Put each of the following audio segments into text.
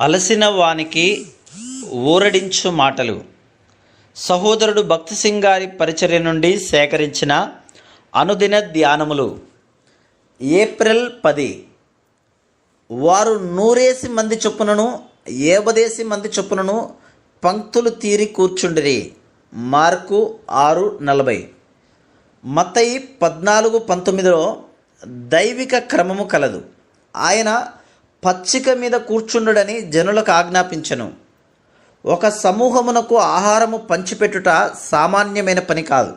అలసిన వానికి ఊరడించు మాటలు. సహోదరుడు భక్తి సింగ్ గారి పరిచర్య నుండి సేకరించిన అనుదిన ధ్యానములు. ఏప్రిల్ పది. వారు నూరేసి మంది చొప్పునను ఏబదేసి మంది చొప్పునను పంక్తులు తీరి కూర్చుండిరి. మార్కు ఆరు నలభై. మత్తయి పద్నాలుగు పంతొమ్మిదిలో దైవిక క్రమము కలదు. ఆయన పచ్చిక మీద కూర్చుండుడని జనులకు ఆజ్ఞాపించను. ఒక సమూహమునకు ఆహారము పంచిపెట్టుట సామాన్యమైన పని కాదు.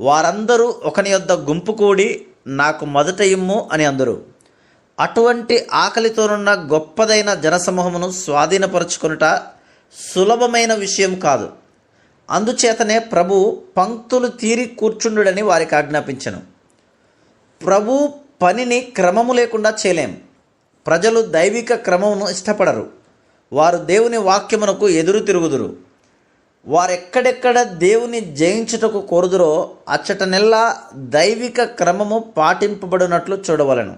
వారందరూ ఒకని యొద్ద గుంపు కూడి నాకు మొదట ఇమ్ము అని అందరు. అటువంటి ఆకలితోనున్న గొప్పదైన జనసమూహమును స్వాధీనపరుచుకొనుట సులభమైన విషయం కాదు. అందుచేతనే ప్రభు పంక్తులు తీరి కూర్చుండుడని వారికి ఆజ్ఞాపించను. ప్రభు పనిని క్రమము లేకుండా చేయలేం. ప్రజలు దైవిక క్రమమును ఇష్టపడరు. వారు దేవుని వాక్యమునకు ఎదురు తిరుగుదురు. వారెక్కడెక్కడ దేవుని జయించుటకు కోరుదురో అచ్చటనెల్లా దైవిక క్రమము పాటింపబడినట్లు చూడవలను.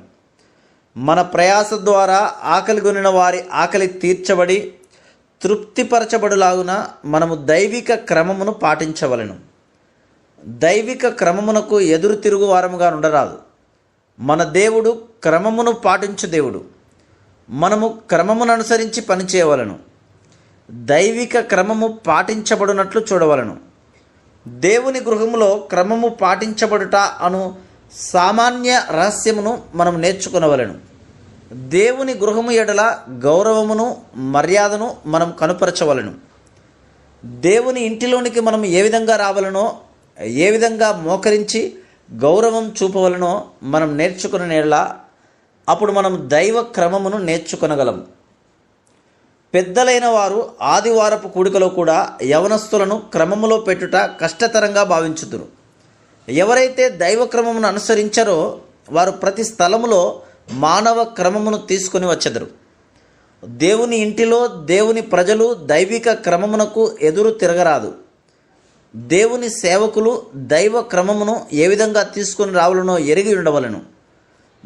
మన ప్రయాస ద్వారా ఆకలి కొనిన వారి ఆకలి తీర్చబడి తృప్తిపరచబడులాగున మనము దైవిక క్రమమును పాటించవలను. దైవిక క్రమమునకు ఎదురు తిరుగు వారముగా ఉండరాదు మన దేవుడు క్రమమును పాటించు దేవుడు. మనము క్రమమును అనుసరించి పనిచేయవలను. దైవిక క్రమము పాటించబడినట్లు చూడవలను. దేవుని గృహములో క్రమము పాటించబడుట అను సామాన్య రహస్యమును మనం నేర్చుకునవలను. దేవుని గృహము ఎడల గౌరవమును మర్యాదను మనం కనుపరచవలను. దేవుని ఇంటిలోనికి మనం ఏ విధంగా రావాలనో ఏ విధంగా మోకరించి గౌరవం చూపవలనో మనం నేర్చుకున్న నేల అప్పుడు మనం దైవ క్రమమును నేర్చుకొనగలం. పెద్దలైన వారు ఆదివారపు కూడికలో కూడా యవనస్తులను క్రమములో పెట్టుట కష్టతరంగా భావించుదురు. ఎవరైతే దైవ క్రమమును అనుసరించారో వారు ప్రతి స్థలములో మానవ క్రమమును తీసుకొని వచ్చెదరు. దేవుని ఇంటిలో దేవుని ప్రజలు దైవిక క్రమమునకు ఎదురు తిరగరాదు. దేవుని సేవకులు దైవ క్రమమును ఏ విధంగా తీసుకొని రావలనో ఎరిగి ఉండవలను.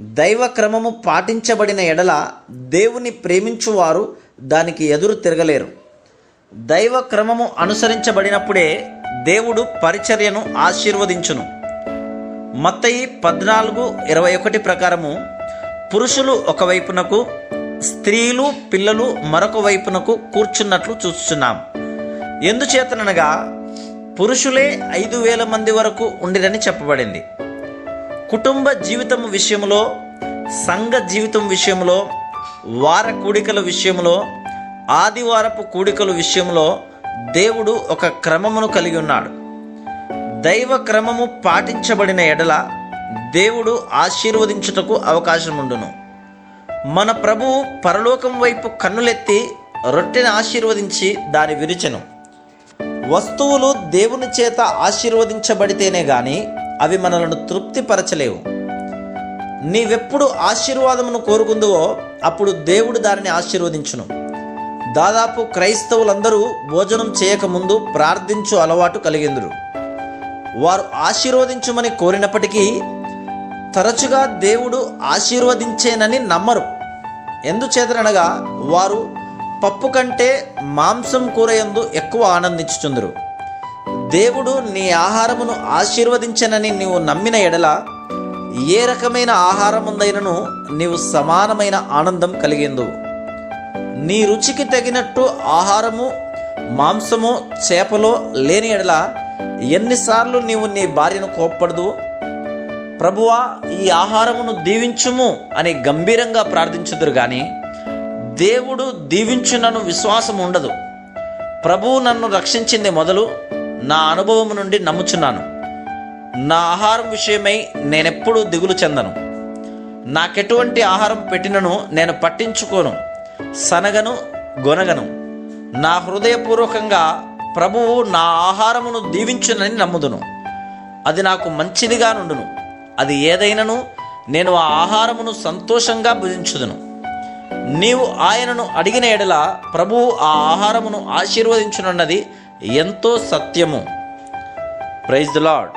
దైవ క్రమము పాటించబడిన ఎడల దేవుని ప్రేమించువారు దానికి ఎదురు తిరగలేరు. దైవ క్రమము అనుసరించబడినప్పుడే దేవుడు పరిచర్యను ఆశీర్వదించును. మత్తయి పద్నాలుగు ఇరవై ఒకటి ప్రకారము పురుషులు ఒకవైపునకు స్త్రీలు పిల్లలు మరొక వైపునకు కూర్చున్నట్లు చూస్తున్నాం. ఎందుచేతననగా పురుషులే ఐదు వేల మంది వరకు ఉండిరని చెప్పబడింది. కుటుంబ జీవితం విషయంలో సంఘ జీవితం విషయంలో వార కూడికల విషయంలో ఆదివారపు కూడికల విషయంలో దేవుడు ఒక క్రమమును కలిగి ఉన్నాడు. దైవ క్రమము పాటించబడిన ఎడల దేవుడు ఆశీర్వదించుటకు అవకాశం ఉండును మన ప్రభువు పరలోకం వైపు కన్నులెత్తి రొట్టెని ఆశీర్వదించి దాని విరిచెను. వస్తువులు దేవుని చేత ఆశీర్వదించబడితేనే కానీ అవి మనలను తృప్తిపరచలేవు. నీవెప్పుడు ఆశీర్వాదమును కోరుకుందువో అప్పుడు దేవుడు దానిని ఆశీర్వదించును. దాదాపు క్రైస్తవులందరూ భోజనం చేయకముందు ప్రార్థించు అలవాటు కలిగిందురు. వారు ఆశీర్వదించుమని కోరినప్పటికీ తరచుగా దేవుడు ఆశీర్వదించేనని నమ్మరు. ఎందుచేతనగా వారు పప్పు కంటే మాంసం కూర ఎందు ఎక్కువ ఆనందించుచుందరు. దేవుడు నీ ఆహారమును ఆశీర్వదించనని నీవు నమ్మిన ఎడల ఏ రకమైన ఆహారముందైనను నీవు సమానమైన ఆనందం కలిగిందు. నీ రుచికి తగినట్టు ఆహారము మాంసము చేపలో లేని ఎడల ఎన్నిసార్లు నీవు నీ భార్యను కోప్పడదు. ప్రభువా ఈ ఆహారమును దీవించుము అని గంభీరంగా ప్రార్థించుదురు కానీ దేవుడు దీవించునను విశ్వాసం ఉండదు ప్రభువు నన్ను రక్షించింది మొదలు నా అనుభవం నుండి నమ్ముచున్నాను. నా ఆహారం విషయమై నేనెప్పుడూ దిగులు చెందను. నాకెటువంటి ఆహారం పెట్టినను నేను పట్టించుకోను. సనగను గొనగను. నా హృదయపూర్వకంగా ప్రభువు నా ఆహారమును దీవించునని నమ్ముదును. అది నాకు మంచిదిగా నుండును. అది ఏదైనను నేను ఆ ఆహారమును సంతోషంగా భుజించుదును. నీవు ఆయనను అడిగిన ఎడల ప్రభువు ఆ ఆహారమును ఆశీర్వదించునున్నది ఎంతో సత్యము. Praise the lord